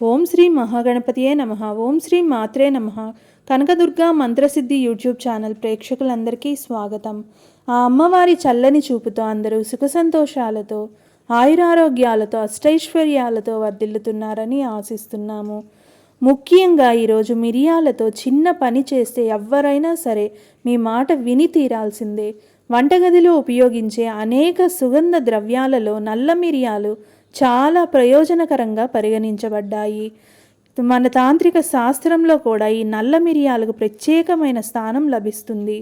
ఓం శ్రీ మహాగణపతియే నమ. ఓం శ్రీ మాత్రే నమ. Kanakadurga మంత్రసిద్ధి YouTube channel ప్రేక్షకులందరికీ స్వాగతం. ఆ అమ్మవారి చల్లని చూపుతో అందరూ సుఖ సంతోషాలతో ఆయురారోగ్యాలతో అష్టైశ్వర్యాలతో వర్ధిల్లుతున్నారని ఆశిస్తున్నాము. ముఖ్యంగా ఈరోజు మిరియాలతో చిన్న పని చేస్తే ఎవ్వరైనా సరే మీ మాట విని తీరాల్సిందే. వంటగదిలో ఉపయోగించే అనేక సుగంధ ద్రవ్యాలలో నల్ల మిరియాలు చాలా ప్రయోజనకరంగా పరిగణించబడ్డాయి. మన తాంత్రిక శాస్త్రంలో కూడా ఈ నల్ల మిరియాలకు ప్రత్యేకమైన స్థానం లభిస్తుంది.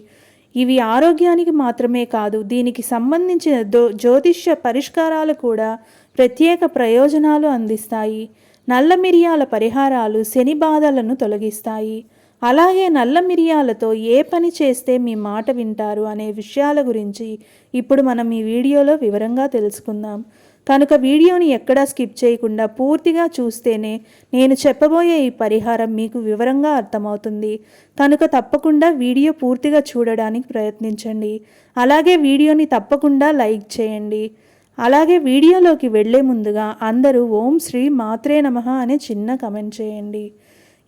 ఇవి ఆరోగ్యానికి మాత్రమే కాదు దీనికి సంబంధించిన దో జ్యోతిష్య పరిష్కారాలు కూడా ప్రత్యేక ప్రయోజనాలు అందిస్తాయి. నల్ల మిరియాల పరిహారాలు శని బాధలను తొలగిస్తాయి. అలాగే నల్ల మిరియాలతో ఏ పని చేస్తే మీ మాట వింటారు అనే విషయాల గురించి ఇప్పుడు మనం ఈ వీడియోలో వివరంగా తెలుసుకుందాం. కనుక వీడియోని ఎక్కడా స్కిప్ చేయకుండా పూర్తిగా చూస్తేనే నేను చెప్పబోయే ఈ పరిహారం మీకు వివరంగా అర్థమవుతుంది. కనుక తప్పకుండా వీడియో పూర్తిగా చూడడానికి ప్రయత్నించండి. అలాగే వీడియోని తప్పకుండా లైక్ చేయండి. అలాగే వీడియోలోకి వెళ్ళే ముందుగా అందరూ ఓం శ్రీ మాత్రే నమ అనే చిన్న కమెంట్ చేయండి.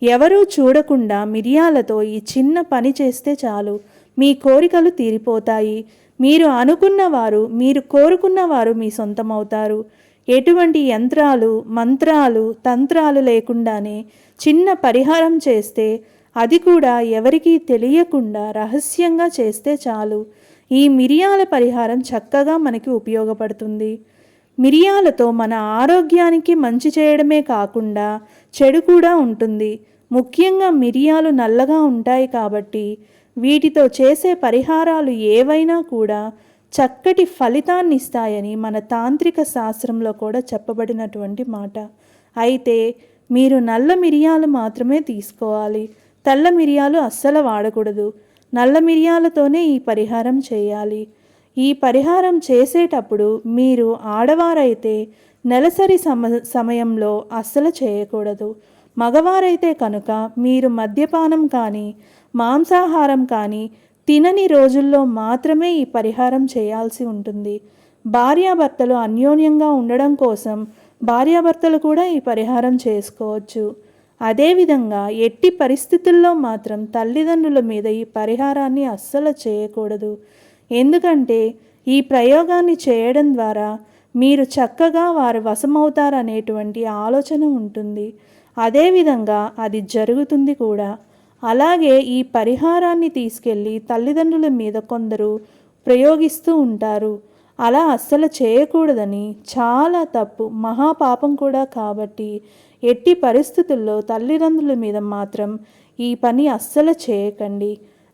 ఎవరూ చూడకుండా మిరియాలతో ఈ చిన్న పని చేస్తే చాలు. మీ కోరికలు తీరిపోతాయి. మీరు అనుకున్నవారు మీరు కోరుకున్నవారు మీ సొంతమవుతారు. ఎటువంటి యంత్రాలు మంత్రాలు తంత్రాలు లేకుండానే చిన్న పరిహారం చేస్తే అది కూడా ఎవరికీ తెలియకుండా రహస్యంగా చేస్తే చాలు. ఈ మిరియాల పరిహారం చక్కగా మనకి ఉపయోగపడుతుంది. మిరియాలతో మన ఆరోగ్యానికి మంచి చేయడమే కాకుండా చెడు కూడా ఉంటుంది. ముఖ్యంగా మిరియాలు నల్లగా ఉంటాయి కాబట్టి వీటితో చేసే పరిహారాలు ఏవైనా కూడా చక్కటి ఫలితాన్ని ఇస్తాయని మన తాంత్రిక శాస్త్రంలో కూడా చెప్పబడినటువంటి మాట. అయితే మీరు నల్ల మిరియాలు మాత్రమే తీసుకోవాలి. తెల్ల మిరియాలు అస్సలు వాడకూడదు. నల్ల మిరియాలతోనే ఈ పరిహారం చేయాలి. ఈ పరిహారం చేసేటప్పుడు మీరు ఆడవారైతే నెలసరి సమ సమయంలో అస్సలు చేయకూడదు. మగవారైతే కనుక మీరు మద్యపానం కానీ మాంసాహారం కానీ తినని రోజుల్లో మాత్రమే ఈ పరిహారం చేయాల్సి ఉంటుంది. భార్యాభర్తలు అన్యోన్యంగా ఉండడం కోసం భార్యాభర్తలు కూడా ఈ పరిహారం చేసుకోవచ్చు. అదేవిధంగా ఎట్టి పరిస్థితుల్లో మాత్రం తల్లిదండ్రుల మీద ఈ పరిహారాన్ని అస్సలు చేయకూడదు. ఎందుకంటే ఈ ప్రయోగాన్ని చేయడం ద్వారా మీరు చక్కగా వారు వశమవుతారనేటువంటి ఆలోచన ఉంటుంది. అదేవిధంగా అది జరుగుతుంది కూడా. అలాగే ఈ పరిహారాన్ని తీసుకెళ్ళి తల్లిదండ్రుల మీద కొందరు ప్రయోగిస్తూ ఉంటారు. అలా అస్సలు చేయకూడదని చాలా తప్పు మహాపాపం కూడా కాబట్టి ఎట్టి పరిస్థితుల్లో తల్లిదండ్రుల మీద మాత్రం ఈ పని అస్సలు చేయకండి.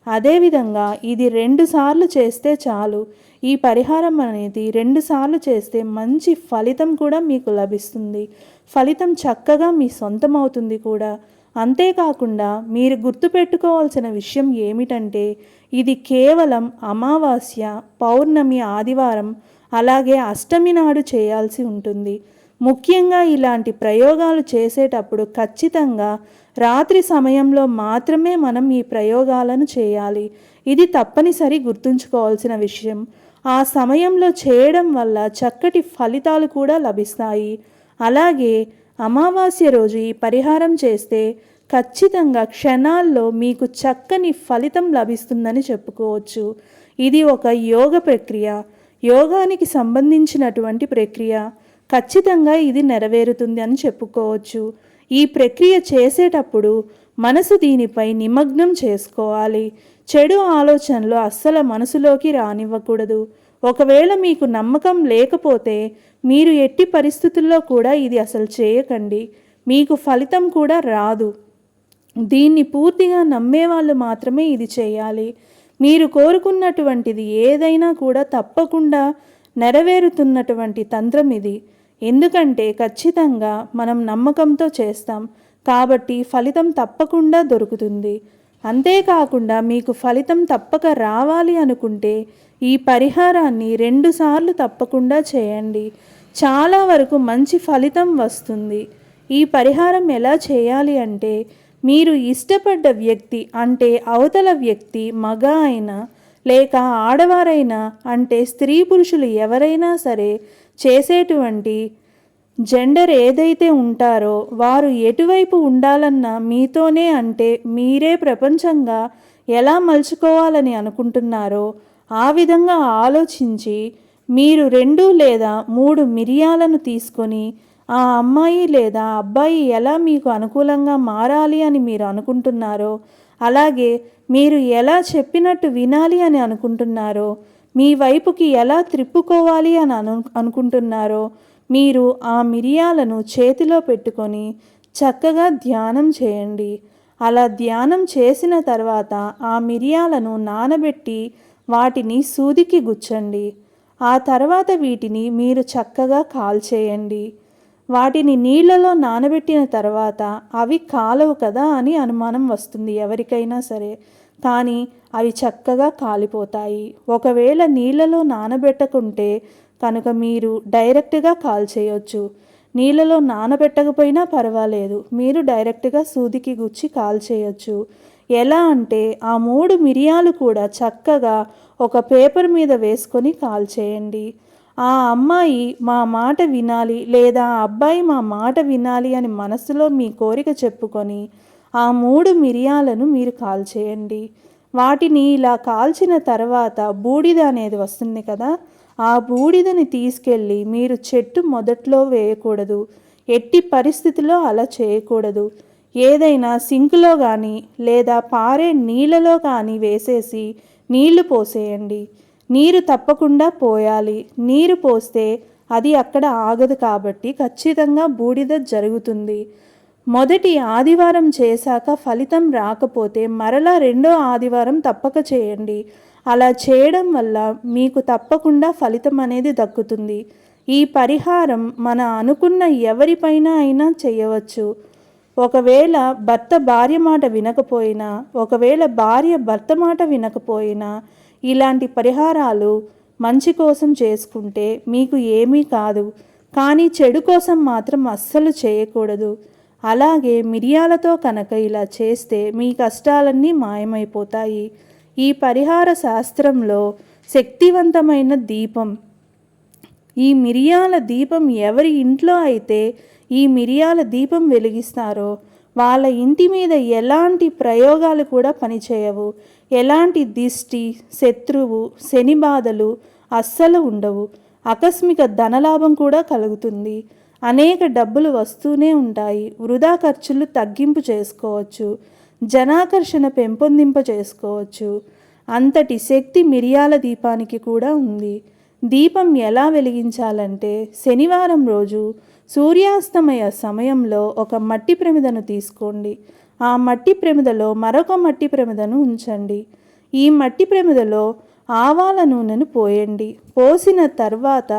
అదేవిధంగా ఇది రెండు సార్లు చేస్తే చాలు. ఈ పరిహారం అనేది రెండు సార్లు చేస్తే మంచి ఫలితం కూడా మీకు లభిస్తుంది. ఫలితం చక్కగా మీ సొంతం అవుతుంది కూడా. అంతేకాకుండా మీరు గుర్తుపెట్టుకోవాల్సిన విషయం ఏమిటంటే ఇది కేవలం అమావాస్య పౌర్ణమి ఆదివారం అలాగే అష్టమి నాడు చేయాల్సి ఉంటుంది. ముఖ్యంగా ఇలాంటి ప్రయోగాలు చేసేటప్పుడు ఖచ్చితంగా రాత్రి సమయంలో మాత్రమే మనం ఈ ప్రయోగాలను చేయాలి. ఇది తప్పనిసరి గుర్తుంచుకోవాల్సిన విషయం. ఆ సమయంలో చేయడం వల్ల చక్కటి ఫలితాలు కూడా లభిస్తాయి. అలాగే అమావాస్య రోజు ఈ పరిహారం చేస్తే ఖచ్చితంగా క్షణాల్లో మీకు చక్కని ఫలితం లభిస్తుందని చెప్పుకోవచ్చు. ఇది ఒక యోగ ప్రక్రియ. యోగానికి సంబంధించినటువంటి ప్రక్రియ. ఖచ్చితంగా ఇది నెరవేరుతుంది అని చెప్పుకోవచ్చు. ఈ ప్రక్రియ చేసేటప్పుడు మనసు దీనిపై నిమగ్నం చేసుకోవాలి. చెడు ఆలోచనలు అస్సలు మనసులోకి రానివ్వకూడదు. ఒకవేళ మీకు నమ్మకం లేకపోతే మీరు ఎట్టి పరిస్థితుల్లో కూడా ఇది అసలు చేయకండి. మీకు ఫలితం కూడా రాదు. దీన్ని పూర్తిగా నమ్మేవాళ్ళు మాత్రమే ఇది చేయాలి. మీరు కోరుకున్నటువంటిది ఏదైనా కూడా తప్పకుండా నెరవేరుతున్నటువంటి తంత్రం ఇది. ఎందుకంటే ఖచ్చితంగా మనం నమ్మకంతో చేస్తాం. కాబట్టి ఫలితం తప్పకుండా దొరుకుతుంది. అంతేకాకుండా మీకు ఫలితం తప్పక రావాలి అనుకుంటే ఈ పరిహారాన్ని రెండుసార్లు తప్పకుండా చేయండి. చాలా వరకు మంచి ఫలితం వస్తుంది. ఈ పరిహారం ఎలా చేయాలి అంటే మీరు ఇష్టపడ్డ వ్యక్తి అంటే అవతల వ్యక్తి మగ అయినా లేక ఆడవారైనా అంటే స్త్రీ పురుషులు ఎవరైనా సరే చేసేటువంటి జెండర్ ఏదైతే ఉంటారో వారు ఎటువైపు ఉండాలన్న మీతోనే అంటే మీరే ప్రపంచంగా ఎలా మలుచుకోవాలని అనుకుంటున్నారో ఆ విధంగా ఆలోచించి మీరు రెండు లేదా మూడు మిరియాలను తీసుకొని ఆ అమ్మాయి లేదా అబ్బాయి ఎలా మీకు అనుకూలంగా మారాలి అని మీరు అనుకుంటున్నారో అలాగే మీరు ఎలా చెప్పినట్టు వినాలి అని అనుకుంటున్నారో మీ వైపుకి ఎలా త్రిప్పుకోవాలి అని అను అనుకుంటున్నారో మీరు ఆ మిరియాలను చేతిలో పెట్టుకొని చక్కగా ధ్యానం చేయండి. అలా ధ్యానం చేసిన తర్వాత ఆ మిరియాలను నానబెట్టి వాటిని సూదికి గుచ్చండి. ఆ తర్వాత వీటిని మీరు చక్కగా కాల్చేయండి. వాటిని నీళ్ళలో నానబెట్టిన తర్వాత అవి కాలవు కదా అని అనుమానం వస్తుంది ఎవరికైనా సరే. కానీ అవి చక్కగా కాలిపోతాయి. ఒకవేళ నీళ్ళలో నానబెట్టకుంటే కనుక మీరు డైరెక్ట్గా కాల్ చేయొచ్చు నీళ్ళలో నానబెట్టకపోయినా పర్వాలేదు. మీరు డైరెక్ట్గా సూదికి గుచ్చి కాల్ చేయొచ్చు ఎలా అంటే ఆ మూడు మిరియాలు కూడా చక్కగా ఒక పేపర్ మీద వేసుకొని కాల్ చేయండి. ఆ అమ్మాయి మా మాట వినాలి లేదా ఆ అబ్బాయి మా మాట వినాలి అని మనసులో మీ కోరిక చెప్పుకొని ఆ మూడు మిరియాలను మీరు కాల్చేయండి వాటిని ఇలా కాల్చిన తర్వాత బూడిద అనేది వస్తుంది కదా ఆ బూడిదని తీసుకెళ్ళి మీరు చెట్టు మొదట్లో వేయకూడదు. ఎట్టి పరిస్థితిలో అలా చేయకూడదు. ఏదైనా సింకులో కానీ లేదా పారే నీళ్ళలో కానీ వేసేసి నీళ్ళు పోసేయండి. నీరు తప్పకుండా పోయాలి. నీరు పోస్తే అది అక్కడ ఆగదు కాబట్టి ఖచ్చితంగా బూడిద జరుగుతుంది. మొదటి ఆదివారం చేశాక ఫలితం రాకపోతే మరలా రెండో ఆదివారం తప్పక చేయండి. అలా చేయడం వల్ల మీకు తప్పకుండా ఫలితం అనేది దక్కుతుంది. ఈ పరిహారం మన అనుకున్న ఎవరిపైన అయినా చేయవచ్చు. ఒకవేళ భర్త భార్య మాట వినకపోయినా ఒకవేళ భార్య భర్త మాట వినకపోయినా ఇలాంటి పరిహారాలు మంచి కోసం చేసుకుంటే మీకు ఏమీ కాదు. కానీ చెడు కోసం మాత్రం అస్సలు చేయకూడదు. అలాగే మిరియాలతో కనుక ఇలా చేస్తే మీ కష్టాలన్నీ మాయమైపోతాయి. ఈ పరిహార శాస్త్రంలో శక్తివంతమైన దీపం ఈ మిరియాల దీపం ఎవరి ఇంట్లో అయితే ఈ మిరియాల దీపం వెలిగిస్తారో వాళ్ళ ఇంటి మీద ఎలాంటి ప్రయోగాలు కూడా పనిచేయవు. ఎలాంటి దిష్టి శత్రువు శని బాధలు అస్సలు ఉండవు. ఆకస్మిక ధనలాభం కూడా కలుగుతుంది. అనేక డబ్బులు వస్తూనే ఉంటాయి. వృధా ఖర్చులు తగ్గింపు చేసుకోవచ్చు. జనాకర్షణ పెంపొందింప చేసుకోవచ్చు. అంతటి శక్తి మిరియాల దీపానికి కూడా ఉంది. దీపం ఎలా వెలిగించాలంటే శనివారం రోజు సూర్యాస్తమయ సమయంలో ఒక మట్టి ప్రమిదను తీసుకోండి. ఆ మట్టి ప్రమిదలో మరొక మట్టి ప్రమిదను ఉంచండి. ఈ మట్టి ప్రమిదలో ఆవాల నూనెను పోయండి. పోసిన తర్వాత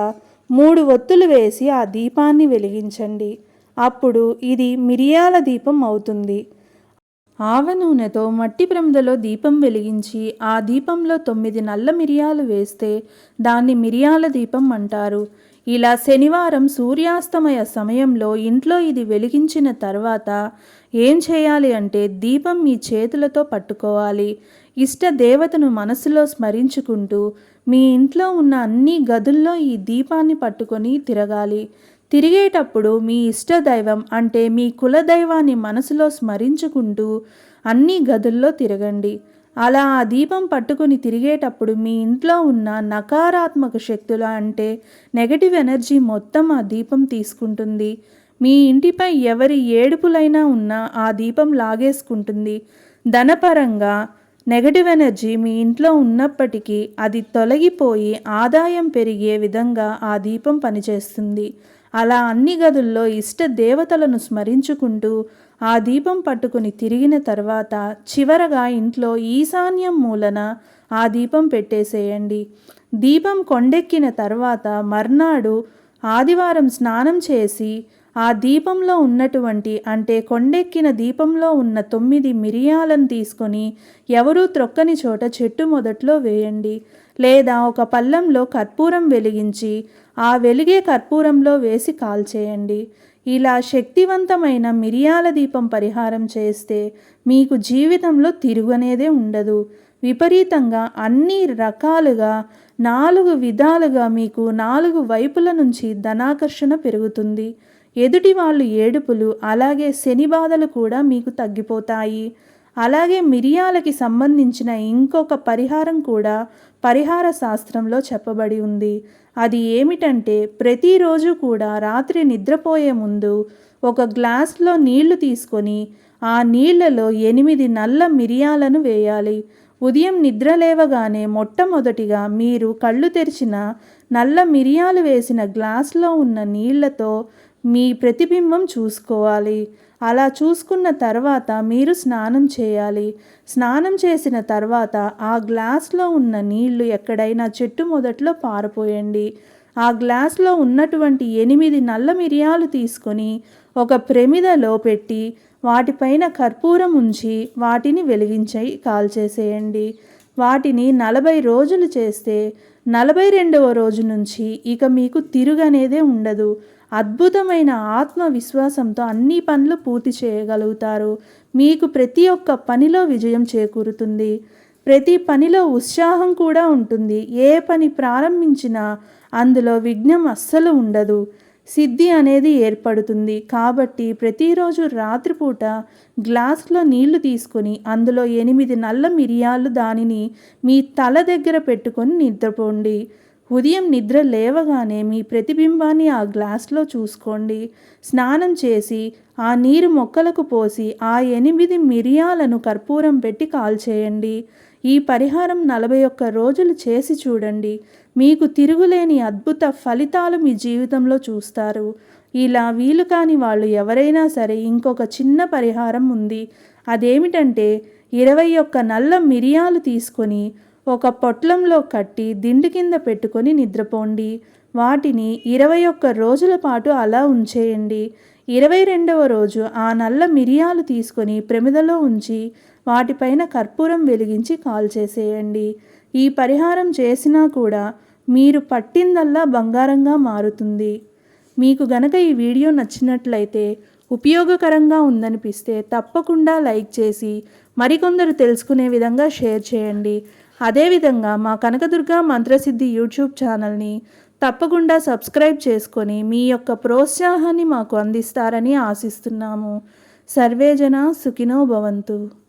మూడు ఒత్తులు వేసి ఆ దీపాన్ని వెలిగించండి. అప్పుడు ఇది మిరియాల దీపం అవుతుంది. ఆవ నూనెతో మట్టి ప్రమిదలో దీపం వెలిగించి ఆ దీపంలో తొమ్మిది నల్ల మిరియాలు వేస్తే దాన్ని మిరియాల దీపం అంటారు. ఇలా శనివారం సూర్యాస్తమయ సమయంలో ఇంట్లో ఇది వెలిగించిన తర్వాత ఏం చేయాలి అంటే దీపం మీ చేతులతో పట్టుకోవాలి. ఇష్ట దేవతను మనసులో స్మరించుకుంటూ మీ ఇంట్లో ఉన్న అన్ని గదుల్లో ఈ దీపాన్ని పట్టుకొని తిరగాలి. తిరిగేటప్పుడు మీ ఇష్టదైవం అంటే మీ కులదైవాన్ని మనసులో స్మరించుకుంటూ అన్ని గదుల్లో తిరగండి. అలా ఆ దీపం పట్టుకొని తిరిగేటప్పుడు మీ ఇంట్లో ఉన్న నకారాత్మక శక్తులు అంటే నెగటివ్ ఎనర్జీ మొత్తం ఆ దీపం తీసుకుంటుంది. మీ ఇంటిపై ఎవరి ఏడుపులైనా ఉన్నా ఆ దీపం లాగేసుకుంటుంది. ధనపరంగా నెగటివ్ ఎనర్జీ మీ ఇంట్లో ఉన్నప్పటికీ అది తొలగిపోయి ఆదాయం పెరిగే విధంగా ఆ దీపం పనిచేస్తుంది. అలా అన్ని గదుల్లో ఇష్ట దేవతలను స్మరించుకుంటూ ఆ దీపం పట్టుకుని తిరిగిన తర్వాత చివరగా ఇంట్లో ఈశాన్యం మూలన ఆ దీపం పెట్టేసేయండి. దీపం కొండెక్కిన తర్వాత మర్నాడు ఆదివారం స్నానం చేసి ఆ దీపంలో ఉన్నటువంటి అంటే కొండెక్కిన దీపంలో ఉన్న తొమ్మిది మిరియాలను తీసుకొని ఎవరూ త్రొక్కని చోట చెట్టు మొదట్లో వేయండి. లేదా ఒక పళ్ళంలో కర్పూరం వెలిగించి ఆ వెలిగే కర్పూరంలో వేసి కాల్చేయండి. ఇలా శక్తివంతమైన మిరియాల దీపం పరిహారం చేస్తే మీకు జీవితంలో తిరుగునేదే ఉండదు. విపరీతంగా అన్ని రకాలుగా నాలుగు విధాలుగా మీకు నాలుగు వైపుల నుంచి ధనాకర్షణ పెరుగుతుంది. ఎదుటి వాళ్ళు ఏడుపులు అలాగే శని బాధలు కూడా మీకు తగ్గిపోతాయి. అలాగే మిరియాలకి సంబంధించిన ఇంకొక పరిహారం కూడా పరిహార శాస్త్రంలో చెప్పబడి ఉంది. అది ఏమిటంటే ప్రతిరోజు కూడా రాత్రి నిద్రపోయే ముందు ఒక గ్లాస్లో నీళ్ళు తీసుకొని ఆ నీళ్ళలో ఎనిమిది నల్ల మిరియాలను వేయాలి. ఉదయం నిద్ర లేవగానే మొట్టమొదటిగా మీరు కళ్ళు తెరిచిన నల్ల మిరియాలు వేసిన గ్లాస్లో ఉన్న నీళ్ళతో మీ ప్రతిబింబం చూసుకోవాలి. అలా చూసుకున్న తర్వాత మీరు స్నానం చేయాలి. స్నానం చేసిన తర్వాత ఆ గ్లాస్లో ఉన్న నీళ్ళు ఎక్కడైనా చెట్టు మొదట్లో పారిపోయండి. ఆ గ్లాస్లో ఉన్నటువంటి ఎనిమిది నల్ల మిరియాలు తీసుకొని ఒక ప్రమిదలో పెట్టి వాటిపైన కర్పూరం ఉంచి వాటిని వెలిగించి కాల్చేసేయండి. వాటిని నలభై రోజులు చేస్తే నలభై రెండవ రోజు నుంచి ఇక మీకు తిరుగనేదే ఉండదు. అద్భుతమైన ఆత్మవిశ్వాసంతో అన్ని పనులు పూర్తి చేయగలుగుతారు. మీకు ప్రతి ఒక్క పనిలో విజయం చేకూరుతుంది. ప్రతి పనిలో ఉత్సాహం కూడా ఉంటుంది. ఏ పని ప్రారంభించినా అందులో విఘ్నం అస్సలు ఉండదు. సిద్ధి అనేది ఏర్పడుతుంది. కాబట్టి ప్రతిరోజు రాత్రిపూట గ్లాస్లో నీళ్ళు తీసుకొని అందులో ఎనిమిది నల్ల మిరియాలు దానిని మీ తల దగ్గర పెట్టుకొని నిద్రపోండి. ఉదయం నిద్ర లేవగానే మీ ప్రతిబింబాన్ని ఆ గ్లాస్లో చూసుకోండి. స్నానం చేసి ఆ నీరు మొక్కలకు పోసి ఆ ఎనిమిది మిరియాలను కర్పూరం పెట్టి కాల్చేయండి. ఈ పరిహారం నలభై ఒక్క రోజులు చేసి చూడండి. మీకు తిరుగులేని అద్భుత ఫలితాలు మీ జీవితంలో చూస్తారు. ఇలా వీలు కాని వాళ్ళు ఎవరైనా సరే ఇంకొక చిన్న పరిహారం ఉంది. అదేమిటంటే ఇరవై ఒక్క నల్ల మిరియాలు తీసుకొని ఒక పొట్లంలో కట్టి దిండు కింద పెట్టుకొని నిద్రపోండి. వాటిని ఇరవై ఒక్క రోజుల పాటు అలా ఉంచేయండి. ఇరవై రెండవ రోజు ఆ నల్ల మిరియాలు తీసుకొని ప్రమిదలో ఉంచి వాటిపైన కర్పూరం వెలిగించి కాల్చేసేయండి. ఈ పరిహారం చేసినా కూడా మీరు పట్టిందల్లా బంగారంగా మారుతుంది. మీకు గనక ఈ వీడియో నచ్చినట్లయితే ఉపయోగకరంగా ఉందనిపిస్తే తప్పకుండా లైక్ చేసి మరికొందరు తెలుసుకునే విధంగా షేర్ చేయండి. అదేవిధంగా మా కనకదుర్గ మంత్రసిద్ధి యూట్యూబ్ ఛానల్ని తప్పకుండా సబ్స్క్రైబ్ చేసుకొని మీ యొక్క ప్రోత్సాహాన్ని మాకు అందిస్తారని ఆశిస్తున్నాము. సర్వేజన సుఖినో భవంతు.